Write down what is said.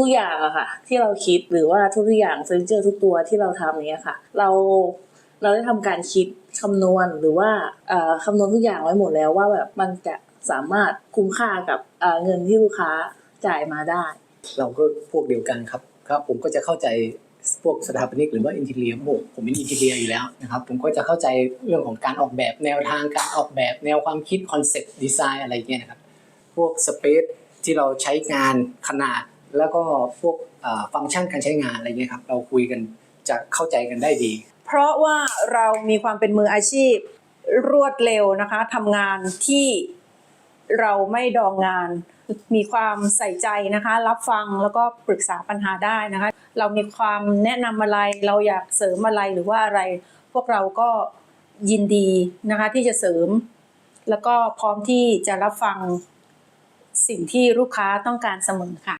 ทุกๆอย่างอะค่ะ ที่เราคิดหรือว่าทุกๆอย่างเฟอร์นิเจอร์ทุกตัวที่เราทำเนี้ยค่ะ เราเราได้ทำการคิดคำนวณหรือว่าเอ่อคำนวณทุกอย่างไว้หมดแล้วว่าแบบมันจะสามารถคุ้มค่ากับเงินที่ลูกค้าจ่ายมาได้ เราก็พวกเดียวกันครับครับ ผมก็จะเข้าใจพวกสถาปนิกหรือว่าอินเทเลียผมผมเป็นอินเทเลียอยู่แล้วนะครับ ผมก็จะเข้าใจเรื่องของการออกแบบแนวทางการออกแบบแนวความคิดคอนเซ็ปต์ดีไซน์อะไรเงี้ยนะครับ พวกสเปซที่เราใช้งานขนาด แล้วก็พวกฟังก์ชันการใช้งานอะไรเงี้ยครับเราคุยกันจะเข้าใจกันได้ดี เพราะว่าเรามีความเป็นมืออาชีพรวดเร็วนะคะทำงานที่เราไม่ดองงาน มีความใส่ใจนะคะ รับฟังแล้วก็ปรึกษาปัญหาได้นะคะ เรามีความแนะนำอะไรเราอยากเสริมอะไรหรือว่าอะไร พวกเราก็ยินดีนะคะที่จะเสริม แล้วก็พร้อมที่จะรับฟังสิ่งที่ลูกค้าต้องการเสมอค่ะ